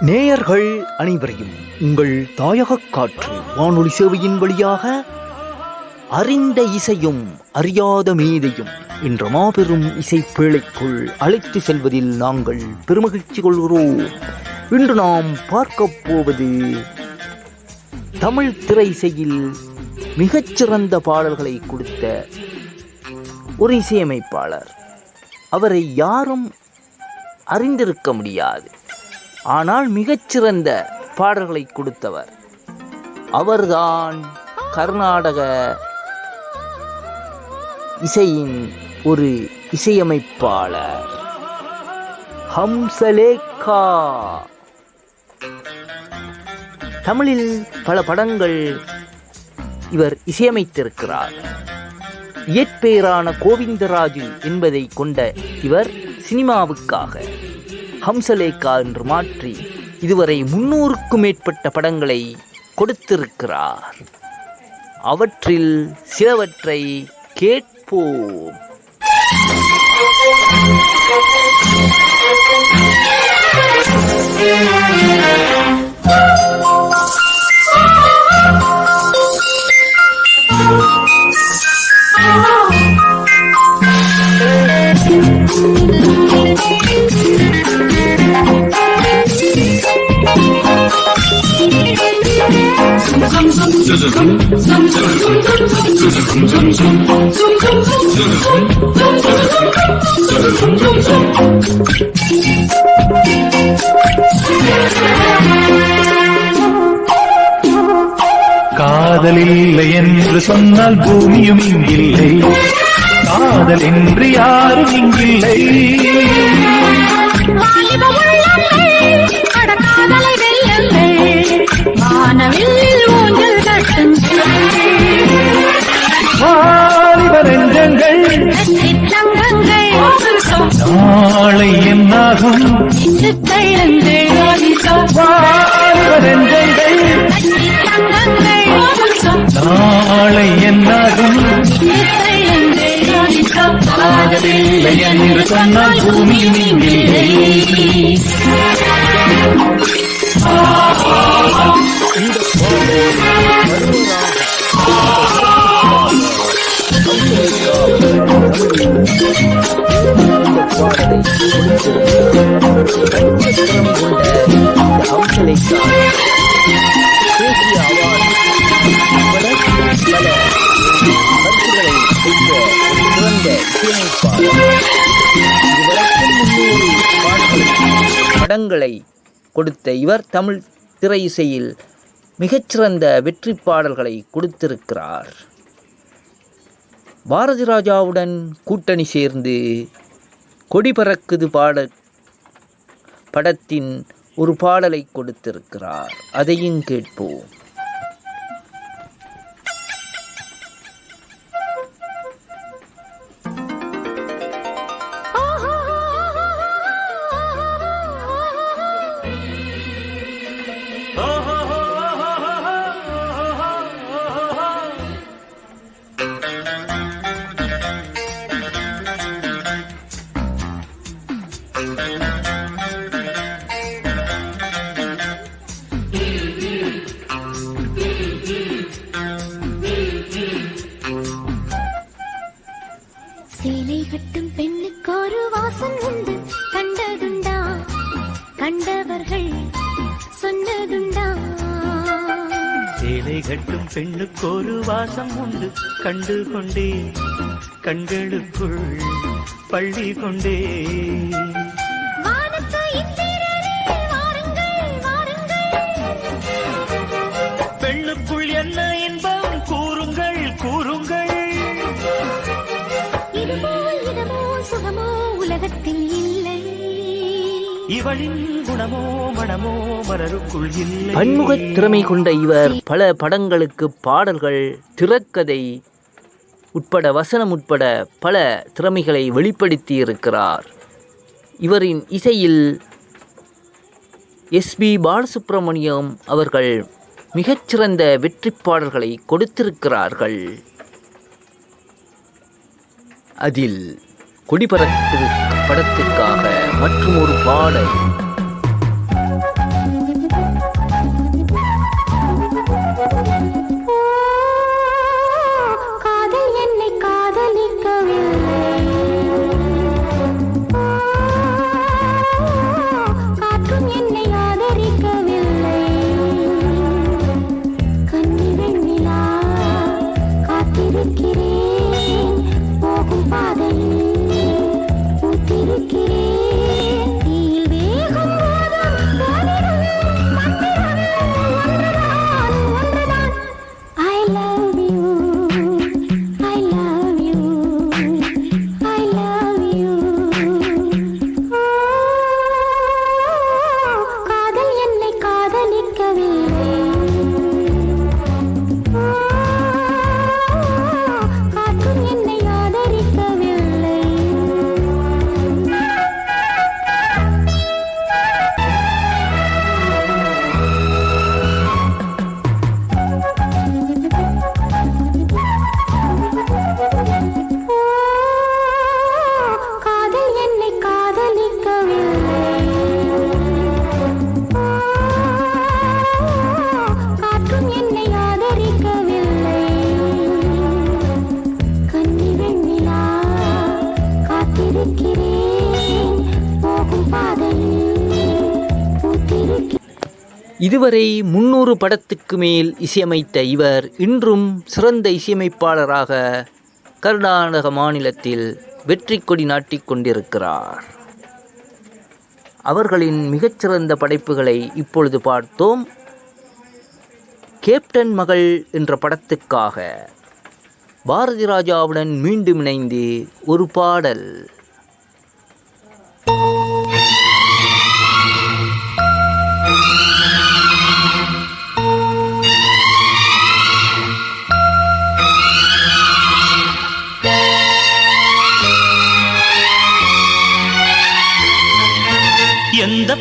நேயர்கள் அனைவரையும் உங்கள் தாயக காற்று வானொலி சேவையின் வழியாக அறிந்த இசையும் அறியாத மேதையும் என்ற மாபெரும் இசை பேழைக்குள் அழைத்து செல்வதில் நாங்கள் பெருமகிழ்ச்சி கொள்கிறோம். இன்று நாம் பார்க்க போவது தமிழ் திரை இசையில் மிகச்சிறந்த பாடல்களை கொடுத்த ஒரு இசையமைப்பாளர். அவரை யாரும் அறிந்திருக்க முடியாது. ஆனால் மிகச்சிறந்த பாடல்களை கொடுத்தவர். அவர்தான் கர்நாடக இசையின் ஒரு இசையமைப்பாளர். ஹம்சலேகா தமிழில் பல படங்கள் இவர் இசையமைத்திருக்கிறார். இயற்பெயரான கோவிந்தராஜு என்பதை கொண்ட இவர் சினிமாவுக்காக ஹம்சலேகா என்று மாற்றி இதுவரை முன்னூறுக்கும் மேற்பட்ட படங்களை கொடுத்திருக்கிறார். அவற்றில் சிலவற்றை கேட்போம். காதல் இல்லை என்று சொன்னால் பூமியும் இங்கில்லை. காதல் என்று யாரும் இங்கில்லை. நாளை என்னாகும் சித்தையங்கள் வாலிப நாளை என்னாகும் என்று சொன்னால் பூமி இங்கில்லை நட்சத்திரம் சிறந்த முன்னூறு படங்களை கொடுத்த இவர் தமிழ் திரை இசையில் மிகச்சிறந்த வெற்றி பாடல்களை கொடுத்திருக்கிறார். பாரதி ராஜாவுடன் கூட்டணி சேர்ந்து கொடி பறக்குது பாட படத்தின் ஒரு பாடலை கொடுத்திருக்கிறார். அதையும் கேட்போம். சேலை கட்டும் பெண்ணுக்கு ஒரு வாசம் உண்டு. கண்டு கொண்டே கண்களுக்குள் பள்ளி கொண்டே. பெண்ணுக்குள் என்ன இன்பம்? கூறுங்கள் கூறுங்கள். சுகமோ உலகத்தில் பன்முகத் திறமை கொண்ட இவர் பல படங்களுக்கு பாடல்கள் திறக்கதை உட்பட வசனம் உட்பட பல திறமைகளை வெளிப்படுத்தி இருக்கிறார் இவரின் இசையில் எஸ்பி பாலசுப்ரமணியம் அவர்கள் மிகச்சிறந்த வெற்றி பாடல்களை கொடுத்திருக்கிறார்கள். அதில் கொடிபரத்து படத்திற்காக மற்றும் ஒரு பாடல். இதுவரை முன்னூறு படத்துக்கு மேல் இசையமைத்த இவர் இன்றும் சிறந்த இசையமைப்பாளராக கர்நாடக மாநிலத்தில் வெற்றி கொடி நாட்டிக் கொண்டிருக்கிறார். அவர்களின் மிகச்சிறந்த படைப்புகளை இப்பொழுது பார்த்தோம். கேப்டன் மகள் என்ற படத்துக்காக பாரதி ராஜாவுடன் மீண்டும் இணைந்து ஒரு பாடல்.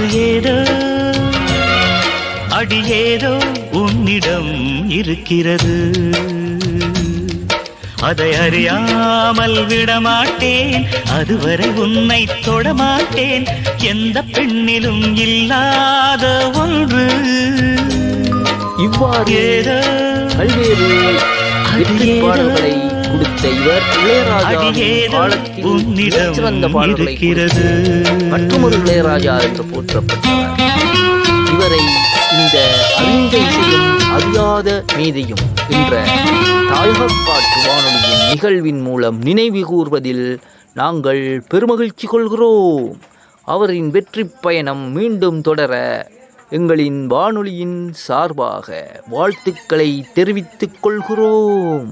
அது ஏதோ அடி ஏதோ உன்னிடம் இருக்கிறது. அதை அறியாமல் விடமாட்டேன் அதுவரை உன்னை தொடமாட்டேன். எந்த பெண்ணிலும் இல்லாத ஒன்று. இவ்வாறு பல்வேறு பாடல்களை கொடுத்த இவர் இளையராஜா சிறந்த பாடல்களை. மற்றொரு இளையராஜா என்று போற்றப்பட்டவர் இவரை இந்த இசையும் அறியாத மேதையும் என்ற தாயகப்பாட்டு வானொலியின் நிகழ்வின் மூலம் நினைவு கூர்வதில் நாங்கள் பெருமகிழ்ச்சி கொள்கிறோம். அவரின் வெற்றி பயணம் மீண்டும் தொடர எங்களின் வானொலியின் சார்பாக வாழ்த்துக்களை தெரிவித்துக் கொள்கிறோம்.